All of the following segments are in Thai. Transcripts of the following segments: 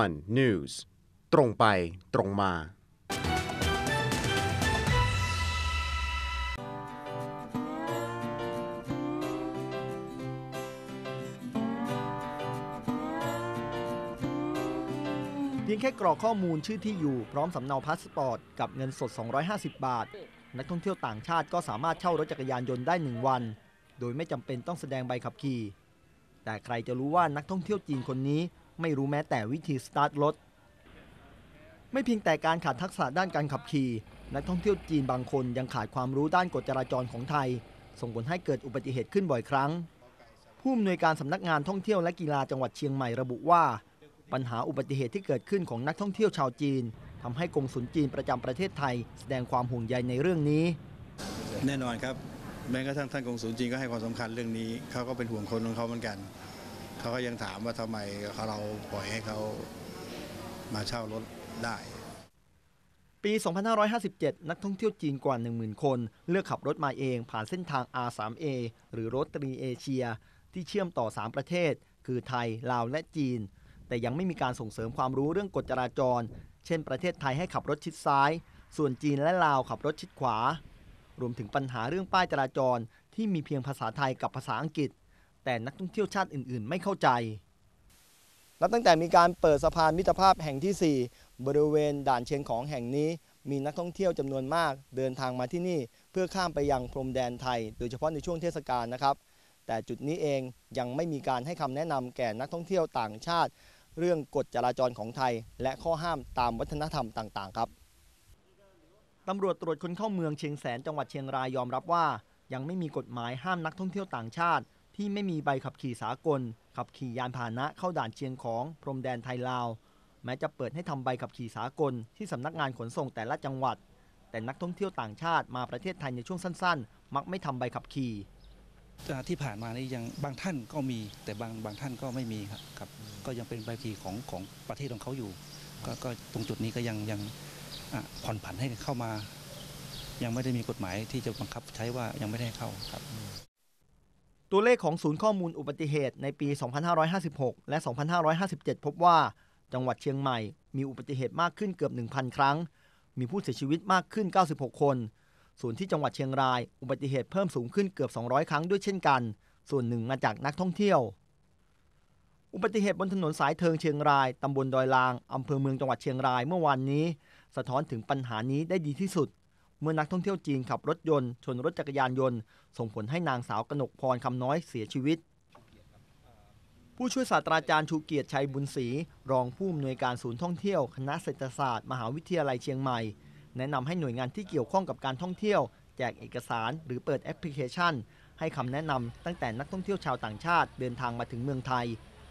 One News ตรงไปตรงมา เพียงแค่กรอกข้อมูลชื่อที่อยู่ พร้อมสำเนาพาสปอร์ต กับเงินสด 250 บาท นักท่องเที่ยวต่างชาติก็สามารถเช่ารถจักรยานยนต์ได้ 1 วัน โดยไม่จำเป็นต้องแสดงใบขับขี่ แต่ใครจะรู้ว่านักท่องเที่ยวจีนคนนี้ ไม่รู้แม้แต่วิธีสตาร์ทรถ ไม่เพียงแต่การขาดทักษะด้านการขับขี่นักท่องเที่ยวจีนบางคนยังขาดความรู้ด้านกฎจราจรของไทย ส่งผลให้เกิดอุบัติเหตุขึ้นบ่อยครั้ง ผู้อำนวยการสำนักงานท่องเที่ยวและกีฬาจังหวัดเชียงใหม่ระบุว่า ปัญหาอุบัติเหตุที่เกิดขึ้นของนักท่องเที่ยวชาวจีนทำให้กงสุลจีนประจำประเทศไทย แสดงความห่วงใยในเรื่องนี้ แน่นอนครับแม้กระทั่งท่านกงสุลจีนก็ให้ความสำคัญเรื่องนี้เขาก็เป็นห่วงคนของเขาเหมือนกัน เขาก็ยังถามว่าทำไมเราปล่อยให้เขามาเช่ารถได้ ปี 2557 นักท่องเที่ยวจีนกว่า 10,000 คน เลือกขับรถมาเองผ่านเส้นทาง R3A หรือรถตรีเอเชีย ที่เชื่อมต่อ 3 ประเทศ คือไทย ลาว และจีน แต่ยังไม่มีการส่งเสริมความรู้เรื่องกฎจราจร เช่น ประเทศไทยให้ขับรถชิดซ้าย ส่วนจีนและลาวขับรถชิดขวา รวมถึงปัญหาเรื่องป้ายจราจรที่มีเพียงภาษาไทยกับภาษาอังกฤษ แต่นักท่องเที่ยวชาติอื่นๆ ไม่เข้าใจนับตั้งแต่มีการเปิดสะพานมิตรภาพแห่งที่ 4 บริเวณด่านเชียงของแห่งนี้ มีนักท่องเที่ยวจำนวนมาก เดินทางมาที่นี่ เพื่อข้ามไปยังพรมแดนไทย โดยเฉพาะในช่วงเทศกาลนะครับ แต่จุดนี้เองยังไม่มีการให้คำแนะนำแก่นักท่องเที่ยวต่างชาติ เรื่องกฎจราจรของไทย และข้อห้ามตามวัฒนธรรมต่างๆ ครับตำรวจตรวจคนเข้าเมืองเชียงแสนจังหวัดเชียงรายยอมรับว่า ยังไม่มีกฎหมายห้ามนักท่องเที่ยวต่างชาติ ที่ไม่มีใบขับขี่สากล ขับขี่ยานพาหนะเข้าด่านเชียงของพรมแดนไทยลาว แม้จะเปิดให้ทำใบขับขี่สากล ที่สำนักงานขนส่งแต่ละจังหวัด แต่นักท่องเที่ยวต่างชาติมาประเทศไทยในช่วงสั้น ๆ มักไม่ทำใบขับขี่ที่ผ่านมานี่ยังบางท่านก็มีแต่บางบางท่านก็ไม่มีครับครับก็ยังเป็นใบขับขี่ของของประเทศของเขาอยู่ก็ก็ตรงจุดนี้ก็ยังยังผ่อนผันให้เข้ามา ยังไม่ได้มีกฎหมายที่จะบังคับใช้ว่ายังไม่ได้เข้าครับ ตัวเลขของศูนย์ข้อมูลอุบัติเหตุในปี 2556 และ 2557 พบว่า จังหวัดเชียงใหม่มีอุบัติเหตุมากขึ้นเกือบ 1,000 ครั้ง มีผู้เสียชีวิตมากขึ้น 96 คน ส่วนที่จังหวัดเชียงราย อุบัติเหตุเพิ่มสูงขึ้นเกือบ 200 ครั้งด้วยเช่นกัน ส่วนหนึ่งมาจากนักท่องเที่ยว อุบัติเหตุบนถนนสายเทิงเชียงราย ตำบลดอยลาง อำเภอเมืองจังหวัดเชียงรายเมื่อวานนี้ สะท้อนถึงปัญหานี้ได้ดีที่สุด เมื่อนักท่องเที่ยวจีนขับรถยนต์ ชนรถจักรยานยนต์ ส่งผลให้นางสาวกนกพรคำน้อยเสียชีวิต ผู้ช่วยศาสตราจารย์ชูเกียรติชัยบุญศรีรองผู้อำนวยการศูนย์ท่องเที่ยว คณะเศรษฐศาสตร์ มหาวิทยาลัยเชียงใหม่ แนะนำให้หน่วยงานที่เกี่ยวข้องกับการท่องเที่ยว แจกเอกสาร หรือเปิดแอปพลิเคชัน ให้คำแนะนำตั้งแต่นักท่องเที่ยวชาวต่างชาติเดินทางมาถึงเมืองไทย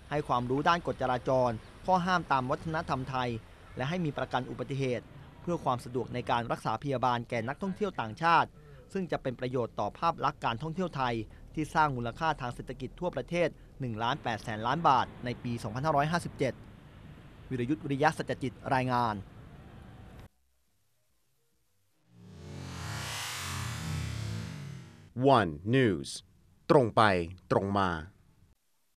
ให้ความรู้ด้านกฎจราจร ข้อห้ามตามวัฒนธรรมไทย และให้มีประกันอุบัติเหตุ พื่อความสะดวกในการรักษาพยาบาลแก่นักท่องเที่ยวต่างชาติ ซึ่งจะเป็นประโยชน์ต่อภาพลักษณ์การท่องเที่ยวไทย ที่สร้างมูลค่าทางเศรษฐกิจทั่วประเทศ1ล้าน8แสนล้านบาทในปี 2557 วิรยุทธ์วิริยะสัจจิตรายงาน One News ตรงไปตรงมา